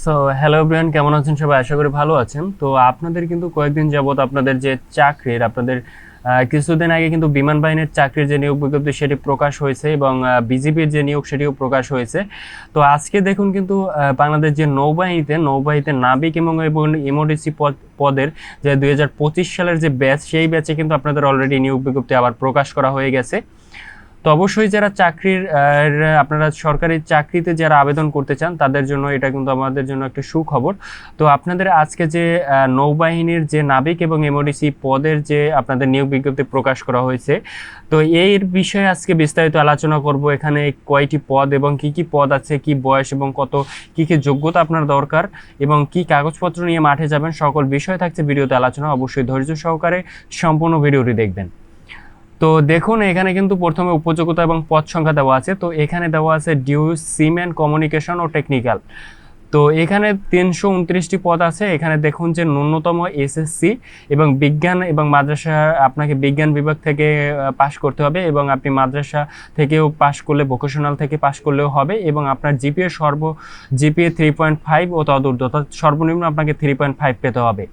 So hello Brian কেমন আছেন সবাই? আশা করি ভালো আছেন। তো আপনাদের কিন্তু কয়েকদিন যাবৎ আপনাদের যে চাকরির, আপনাদের কিছুদিন আগে কিন্তু বিমান বাহিনীর চাকরির যে নিয়োগ বিজ্ঞপ্তি সেটি প্রকাশ হয়েছে এবং বিজেপির যে নিয়োগ সেটিও প্রকাশ হয়েছে। তো আজকে দেখুন কিন্তু বাংলাদেশ যে নৌবাহিনীতে নৌবাহিনীতে নাবিক এবং এবং পদ, পদের যে দুই হাজার পঁচিশ সালের যে ব্যাচ, সেই ব্যাচে কিন্তু আপনাদের অলরেডি নিয়োগ বিজ্ঞপ্তি আবার প্রকাশ করা হয়ে গেছে। তো অবশ্যই যারা চাকরির আপনারা সরকারি চাকরিতে যারা আবেদন করতে চান, তাদের জন্য এটা কিন্তু আমাদের জন্য একটা সুখবর। তো আপনাদের আজকে যে নৌবাহিনীর যে নাবিক এবং এমওডিসি পদের যে আপনাদের নিয়োগ বিজ্ঞপ্তি প্রকাশ করা হয়েছে, তো এর বিষয়ে আজকে বিস্তারিত আলোচনা করব। এখানে কয়টি পদ এবং কি কি পদ আছে, কি বয়স এবং কত, কি কি যোগ্যতা আপনার দরকার এবং কি কাগজপত্র নিয়ে মাঠে যাবেন, সকল বিষয় থাকছে ভিডিওতে আলোচনা। অবশ্যই ধৈর্য সহকারে সম্পূর্ণ ভিডিওটি দেখবেন। তো দেখুন, এখানে কিন্তু প্রথমে উপযোগ্যতা এবং পদ সংখ্যা দেওয়া আছে। তো এখানে দেওয়া আছে ডিউ সিমেন্ট, কমিউনিকেশন ও টেকনিক্যাল। তো এখানে তিনশো উনত্রিশটি পদ আছে। এখানে দেখুন যে ন্যূনতম এসএসসি এবং বিজ্ঞান এবং মাদ্রাসা আপনাকে বিজ্ঞান বিভাগ থেকে পাশ করতে হবে এবং আপনি মাদ্রাসা থেকেও পাশ করলে ভোকেশনাল থেকে পাশ করলেও হবে এবং আপনার জিপিএ সর্ব জিপিএ থ্রি পয়েন্ট ফাইভ ও তদূর্ধ্ব, অর্থাৎ সর্বনিম্ন আপনাকে থ্রি পয়েন্ট ফাইভ পেতে হবে।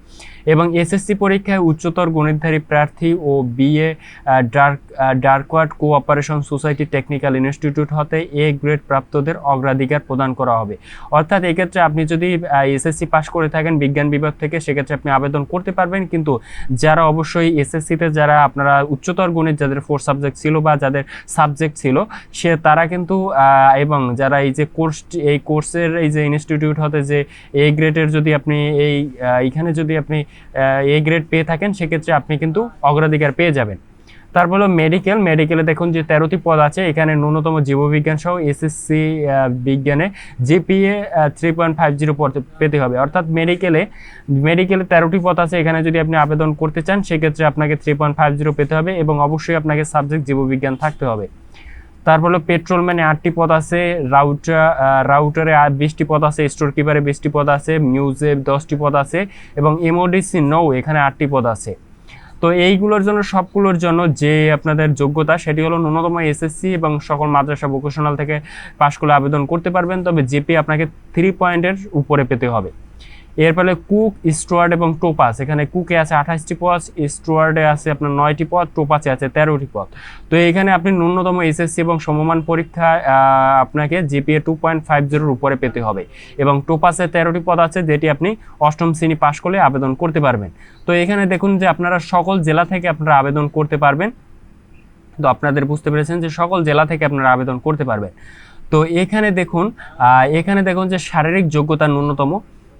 এবং এসএসসি পরীক্ষায় উচ্চতর গণিতধারী প্রার্থী ও বিএ ডার্ক ডার্কওয়ার্ড কোঅপারেশন সোসাইটি টেকনিক্যাল ইনস্টিটিউট হতে এ গ্রেড প্রাপ্তদের অগ্রাধিকার প্রদান করা হবে। অর্থাৎ এক্ষেত্রে আপনি যদি এসএসসি পাস করে থাকেন বিজ্ঞান বিভাগ থেকে, সেক্ষেত্রে আপনি আবেদন করতে পারবেন। কিন্তু যারা অবশ্যই এসএসসিতে যারা আপনারা উচ্চতর গণিত, যাদের ফোর সাবজেক্ট ছিল বা যাদের সাবজেক্ট ছিল, সে তারা কিন্তু এবং যারা এই যে কোর্স এই কোর্সের এই যে ইনস্টিটিউট হতে যে এ গ্রেডের যদি আপনি এই এখানে যদি আপনি এ গ্রেড পেয়ে থাকেন, সেক্ষেত্রে আপনি কিন্তু অগ্রাধিকার পেয়ে যাবেন। তারপর হলো মেডিকেল মেডিকেলে দেখুন যে তেরোটি পদ আছে, এখানে ন্যূনতম জীববিজ্ঞান সহ এসএসসি বিজ্ঞানে GPA three point five zero পেতে হবে। অর্থাৎ মেডিকেলে মেডিকেলে তেরোটি পদ আছে, এখানে যদি আপনি আবেদন করতে চান, সেক্ষেত্রে আপনাকে থ্রি পয়েন্ট ফাইভ জিরো পেতে হবে এবং অবশ্যই আপনাকে সাবজেক্ট জীববিজ্ঞান থাকতে হবে। তারপর হলো পেট্রোল ম্যানে আটটি পদ আছে রাউটার রাউটারে বিশটি পদ আছে স্টোর কিপারে বিশটি পদ আছে মিউজে দশটি পদ আছে এবং এমওডিসি নৌ এখানে আটটি পদ আছে। তো এইগুলোর জন্য, সবগুলোর জন্য যে আপনাদের যোগ্যতা, সেটি হলো ন্যূনতম এসএসসি এবং সকল মাদ্রাসা ভোকেশনাল থেকে পাশ করলে আবেদন করতে পারবেন। তবে জেপি আপনাকে থ্রি পয়েন্টের উপরে পেতে হবে। এর ফলে কুক, স্টুয়ার্ড এবং টোপাস। এখানে কুকে আছে আঠাশটি পথ স্টুয়ার্ডে আছে আপনার নয়টি পথ টোপাসে আছে তেরোটি পথ তো এখানে আপনি ন্যূনতম এসএসসি এবং সমমান পরীক্ষায় আপনাকে জিপিএ টু পয়েন্ট ফাইভ জিরোর উপরে পেতে হবে। এবং টোপাসে তেরোটি পদ আছে যেটি আপনি অষ্টম শ্রেণি পাশ করলে আবেদন করতে পারবেন। তো এখানে দেখুন যে আপনারা সকল জেলা থেকে আপনারা আবেদন করতে পারবেন। তো আপনাদের বুঝতে পেরেছেন যে সকল জেলা থেকে আপনারা আবেদন করতে পারবেন। তো এখানে দেখুন এখানে দেখুন যে শারীরিক যোগ্যতা ন্যূনতম।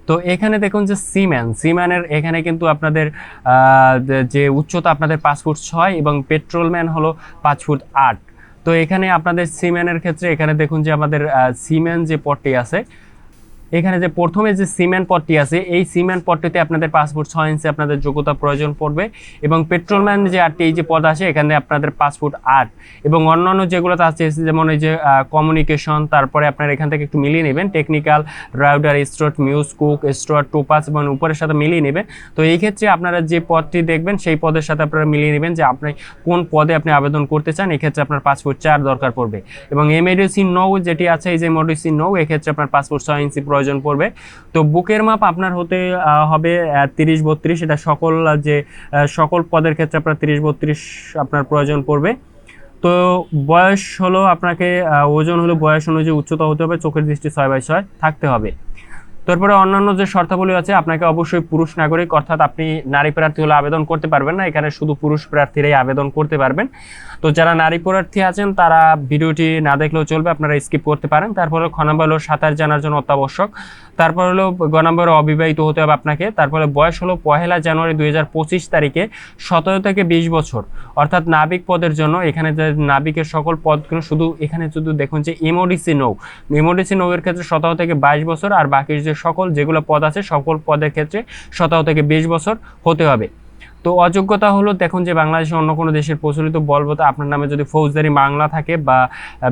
তো এখানে দেখুন যে সিম্যান সিম্যানের এখানে কিন্তু আপনাদের যে উচ্চতা আপনাদের পাঁচ ফুট ছয় এবং পেট্রোলম্যান হলো পাঁচ ফুট আট। তো এখানে আপনাদের সিম্যানের ক্ষেত্রে এখানে দেখুন যে আমাদের সিম্যান যে পটটি আছে এখানে যে প্রথমে যে সিমেন্ট পটটি আছে, এই সিমেন্ট পটটিতে আপনাদের পাসপোর্ট ছয় ইঞ্চি আপনাদের যোগ্যতা প্রয়োজন পড়বে এবং পেট্রোলম্যান যে আটটি, এই যে পদ আছে, এখানে আপনাদের পাসপোর্ট আট এবং অন্যান্য যেগুলোতে আছে, যেমন এই যে কমিউনিকেশন তারপরে আপনারা এখান থেকে একটু মিলিয়ে নেবেন টেকনিক্যাল রাউডার স্ট্রট মিউজ কুক স্ট্রট টোপাস এবং উপরের সাথে মিলিয়ে নেবেন। তো এই ক্ষেত্রে আপনারা যে পদটি দেখবেন, সেই পদের সাথে আপনারা মিলিয়ে নেবেন যে আপনি কোন পদে আপনি আবেদন করতে চান এক্ষেত্রে আপনার পাসপোর্ট চার দরকার পড়বে এবং এমএডিসি নৌ যেটি আছে, এই যে এমএডিসি নৌ এক্ষেত্রে আপনার পাসপোর্ট ছয় ইঞ্চি প্রয়োজন পড়বে। তো বুকের মাপ আপনার হতে হবে তিরিশ বত্রিশ। এটা সকল যে সকল পদের ক্ষেত্রে আপনার তিরিশ বত্রিশ আপনার প্রয়োজন পড়বে। তো বয়স হলো আপনাকে ওজন হলো বয়স অনুযায়ী উচ্চতা হতে হবে, চোখের দৃষ্টি ছয় বাই ছয় থাকতে হবে। তারপরে অন্যান্য যে শর্তাবলী আছে, আপনাকে অবশ্যই পুরুষ নাগরিক, অর্থাৎ আপনি নারী প্রার্থী হলে আবেদন করতে পারবেন না। এখানে শুধু পুরুষ প্রার্থীরাই আবেদন করতে পারবেন। তো যারা নারী প্রার্থী আছেন, তারা ভিডিওটি না দেখলেও চলবে, আপনারা স্কিপ করতে পারেন। তারপরে খ ও সাঁতার জানার জন্য অত্যাবশ্যক। তারপর হলো গ নম্বর অবিবাহিত হতে হবে আপনাকে। তারপরে বয়স হলো পহেলা জানুয়ারি দুই হাজার পঁচিশ তারিখে সতেরো থেকে বিশ বছর। অর্থাৎ নাবিক পদের জন্য এখানে যে নাবিকের সকল পদগুলো শুধু এখানে শুধু দেখুন যে এমওডিসি নৌ। এমওডিসি নৌয়ের ক্ষেত্রে সতেরো থেকে বাইশ বছর আর বাকি যে সকল যেগুলো পদ আছে সকল পদের ক্ষেত্রে সতেরো থেকে বিশ বছর হতে হবে। তো অযোগ্যতা হলো দেখুন যে বাংলাদেশে অন্য কোনো দেশের প্রচলিত বলবতা আপনার নামে যদি ফৌজদারি মামলা থাকে বা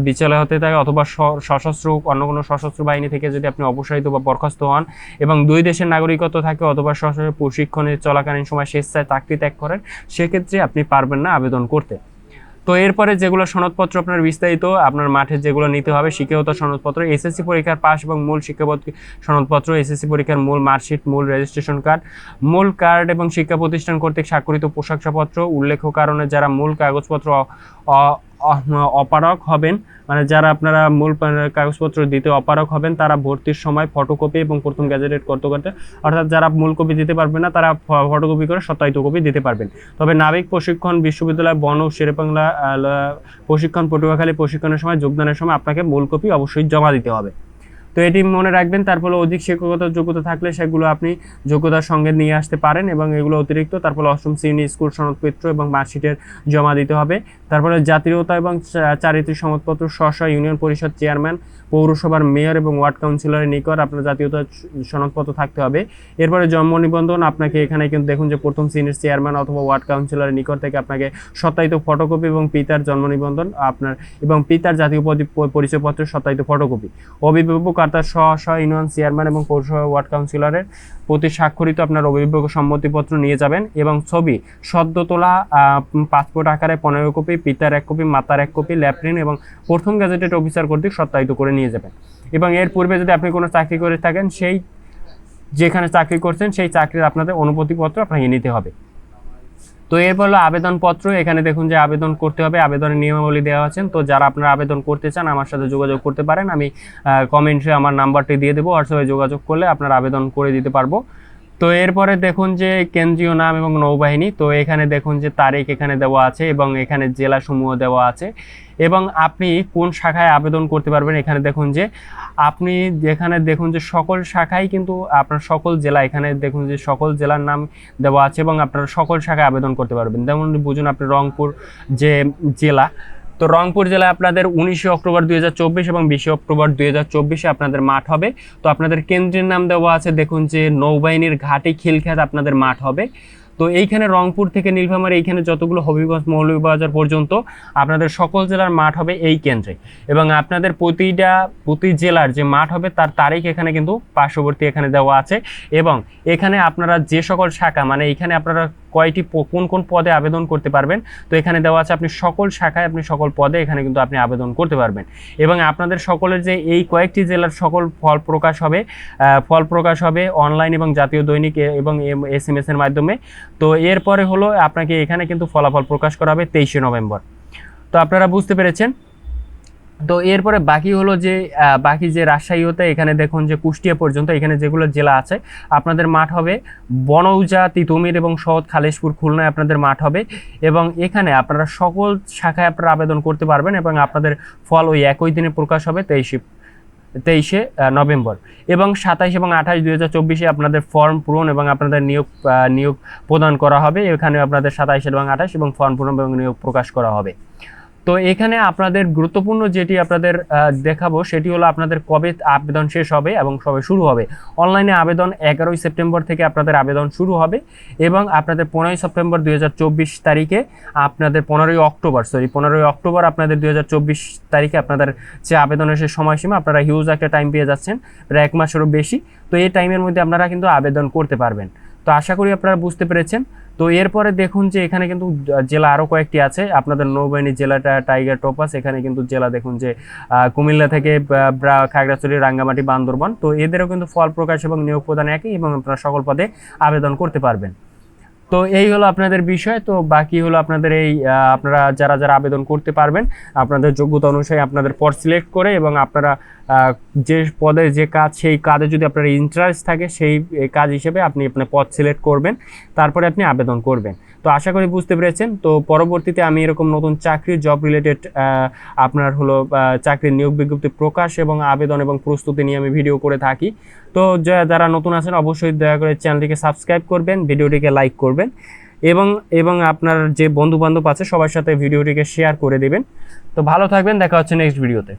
বিচালয় হতে থাকে অথবা সশস্ত্র অন্য কোনো সশস্ত্র বাহিনী থেকে যদি আপনি অপসারিত বা বরখাস্ত হন এবং দুই দেশের নাগরিকত্ব থাকে অথবা সশস্ত্র প্রশিক্ষণে চলাকালীন সময় স্বেচ্ছায় চাকরি ত্যাগ করেন, সেক্ষেত্রে আপনি পারবেন না আবেদন করতে। তো এরপরে যেগুলো সনদপত্র আপনার বিস্তারিত, আপনার মাঠে যেগুলো নিতে হবে শিক্ষাগত সনদপত্র, এসএসসি পরীক্ষার পাশ এবং মূল শিক্ষাপত্র সনদপত্র, এসএসসি পরীক্ষার মূল মার্কশিট, মূল রেজিস্ট্রেশন কার্ড মূল কার্ড এবং শিক্ষা প্রতিষ্ঠান কর্তৃক স্বাক্ষরিত পোশাকপত্র উল্লেখ্য কারণে যারা মূল কাগজপত্র অপারক হবেন। মানে যারা আপনারা মূল কাগজপত্র দিতে অপারক হবেন, তারা ভর্তির সময় ফটোকপি এবং প্রথম গ্যাজেটেড করতে করতে অর্থাৎ যারা মূল কপি দিতে পারবেন না, তারা ফটোকপি করে সত্যায়িত কপি দিতে পারবেন। তবে নাবিক প্রশিক্ষণ বিশ্ববিদ্যালয় বন ও শেরেবাংলা প্রশিক্ষণ পটুয়াখালী প্রশিক্ষণের সময়, যোগদানের সময় আপনাকে মূল কপি অবশ্যই জমা দিতে হবে। তো এটি মনে রাখবেন তারপরে অধিক শিক্ষকতার যোগ্যতা থাকলে সেগুলো আপনি যোগ্যতার সঙ্গে নিয়ে আসতে পারেন এবং এগুলো অতিরিক্ত তারপরে অষ্টম শ্রেণি স্কুল সনদপত্র এবং মার্কশিটের জমা দিতে হবে। তারপরে জাতীয়তা এবং চারিত্রিক সনদপত্র স্ব ইউনিয়ন পরিষদ চেয়ারম্যান, পৌরসভার মেয়র এবং ওয়ার্ড কাউন্সিলরের নিকট আপনার জাতীয়তা সনদপত্র থাকতে হবে। এরপরে জন্ম নিবন্ধন, আপনাকে এখানে কিন্তু দেখুন যে প্রথম শ্রেণির চেয়ারম্যান অথবা ওয়ার্ড কাউন্সিলরের নিকট থেকে আপনাকে সত্যায়িত ফটোকপি এবং পিতার জন্ম নিবন্ধন আপনার, এবং পিতার জাতীয় পরিচয়পত্রের সত্যায়িত ফটোকপি। অভিভাবকর্তার স্ব স্ব ইউনিয়ন চেয়ারম্যান এবং পৌরসভা ওয়ার্ড কাউন্সিলরের প্রতি স্বাক্ষরিত আপনার অভিভাবক সম্মতিপত্র নিয়ে যাবেন এবং ছবি, সদ্য তোলা পাসপোর্ট আকারে পনেরো কপি, পিতার এক কপি, মাতার এক কপি, ল্যাপ্রিন এবং প্রথম গ্যাজেটেড অফিসার কর্তৃক সত্যায়িত করে নিয়ে যাবেন। এবং এর পূর্বে যদি আপনি কোনো চাকরি করে থাকেন, সেই, যেখানে চাকরি করছেন, সেই চাকরির আপনাদের অনুমতিপত্র আপনাকে নিতে হবে। তো এরপর হলো আবেদনপত্র, এখানে দেখুন যে আবেদন করতে হবে, আবেদনের নিয়মাবলী দেওয়া আছেন। তো যারা আপনারা আবেদন করতে চান, আমার সাথে যোগাযোগ করতে পারেন। আমি কমেন্টে আমার নাম্বারটি দিয়ে দেবো, হোয়াটসঅ্যাপে যোগাযোগ করলে আপনার আবেদন করে দিতে পারব। তো এরপরে দেখুন যে কেন্দ্রীয় নাম এবং নৌবাহিনী, তো এখানে দেখুন যে তারিখ এখানে দেওয়া আছে এবং এখানে জেলা সমূহ দেওয়া আছে। এবং আপনি কোন শাখায় আবেদন করতে পারবেন, এখানে দেখুন যে আপনি যেখানে দেখুন যে সকল শাখায় কিন্তু আপনার সকল জেলা, এখানে দেখুন যে সকল জেলার নাম দেওয়া আছে এবং আপনারা সকল শাখায় আবেদন করতে পারবেন। যেমন বুঝুন আপনি রংপুর যে জেলা তো রংপুর জেলায় আপনাদের উনিশে অক্টোবর দুই হাজার চব্বিশ এবং বিশে অক্টোবর দুই হাজার আপনাদের মাঠ হবে। তো আপনাদের কেন্দ্রের নাম দেওয়া আছে, দেখুন যে নৌবাহিনীর ঘাটে খিলখ্যাত আপনাদের মাঠ হবে। তো এইখানে রংপুর থেকে নীলফামারী, এইখানে যতগুলো হবিগঞ্জ মৌলভীবাজার পর্যন্ত আপনাদের সকল জেলার মাঠ হবে এই কেন্দ্রে। এবং আপনাদের প্রতিটা, প্রতি জেলার যে মাঠ হবে তার তারিখ এখানে কিন্তু পার্শ্ববর্তী এখানে দেওয়া আছে। এবং এখানে আপনারা যে সকল শাখা মানে এখানে আপনারা কয়টি কোন কোন পদে আবেদন করতে পারবেন? তো এখানে দেওয়া আছে আপনি সকল শাখায় আপনি সকল পদে এখানে কিন্তু আপনি আবেদন করতে পারবেন। এবং আপনাদের সকলের যে এই কয়েকটি জেলার সকল ফল প্রকাশ হবে ফল প্রকাশ হবে অনলাইন এবং জাতীয় দৈনিক এবং এস এম এর মাধ্যমে। তো এরপরে হলো আপনাকে এখানে কিন্তু ফলাফল প্রকাশ করা হবে তেইশে নভেম্বর। তো আপনারা বুঝতে পেরেছেন? তো এরপরে বাকি হলো যে বাকি যে রাজশাহী হতে এখানে দেখুন যে কুষ্টিয়া পর্যন্ত এখানে যেগুলো জেলা আছে, আপনাদের মাঠ হবে বনৌজা, তিতুমির এবং সহদ খালেশপুর খুলনায় আপনাদের মাঠ হবে এবং এখানে আপনারা সকল শাখায় আপনারা আবেদন করতে পারবেন এবং আপনাদের ফল ওই একই দিনে প্রকাশ হবে তেইশে তেইশে নভেম্বর এবং সাতাইশ এবং আঠাশ দুই হাজার চব্বিশে আপনাদের ফর্ম পূরণ এবং আপনাদের নিয়োগ নিয়োগ প্রদান করা হবে। এখানে আপনাদের সাতাইশ এবং আঠাশ এবং ফর্ম পূরণ এবং নিয়োগ প্রকাশ করা হবে। তো এখানে আপনাদের গুরুত্বপূর্ণ যেটি আপনাদের দেখাবো সেটি হলো আপনাদের কবে আবেদন শেষ হবে এবং সবে শুরু হবে। অনলাইনে আবেদন এগারোই সেপ্টেম্বর থেকে আপনাদের আবেদন শুরু হবে এবং আপনাদের পনেরোই সেপ্টেম্বর দুই হাজার চব্বিশ তারিখে আপনাদের পনেরোই অক্টোবর সরি পনেরোই অক্টোবর আপনাদের দুই হাজার চব্বিশ তারিখে আপনাদের যে আবেদনের সে সময়সীমা, আপনারা হিউজ একটা টাইম পেয়ে যাচ্ছেন, প্রায় এক মাসেরও বেশি। তো এই টাইমের মধ্যে আপনারা কিন্তু আবেদন করতে পারবেন। তো আশা করি আপনারা বুঝতে পেরেছেন। তো এরপরে দেখুন যে এখানে কিন্তু জেলা আরও কয়েকটি আছে। আপনাদের নৌবাহিনী জেলাটা টাইগার টোপাস, এখানে কিন্তু জেলা দেখুন যে কুমিল্লা থেকে খাগড়াছড়ি, রাঙ্গামাটি, বান্দরবান। তো এদেরও কিন্তু ফল প্রকাশ এবং নিয়োগ প্রদান একই এবং আপনারা সকল পদে আবেদন করতে পারবেন। তো এই হলো আপনাদের বিষয়। তো বাকি হলো আপনাদের এই আপনারা যারা যারা আবেদন করতে পারবেন, আপনাদের যোগ্যতা অনুসারে আপনাদের পদ সিলেক্ট করে এবং আপনারা যে পদে যে কাজ, সেই কাজে যদি আপনার ইন্টারেস্ট থাকে, সেই কাজ হিসেবে আপনি আপনার পদ সিলেক্ট করবেন। তারপরে আপনি আবেদন করবেন। তো আশা করি বুঝতে পেরেছেন। তো পরবর্তীতে আমি এরকম নতুন চাকরি জব রিলেটেড আপনার হলো চাকরির নিয়োগ বিজ্ঞপ্তি প্রকাশ এবং আবেদন এবং প্রস্তুতি নিয়ে আমি ভিডিও করে থাকি। তো যারা নতুন আছেন অবশ্যই দয়া করে চ্যানেলটিকে সাবস্ক্রাইব করবেন ভিডিওটিকে লাইক করবেন এবং এবং আপনার যে বন্ধু বান্ধব আছে সবার সাথে ভিডিওটিকে শেয়ার করে দেবেন। তো ভালো থাকবেন, দেখা হচ্ছে নেক্সট ভিডিওতে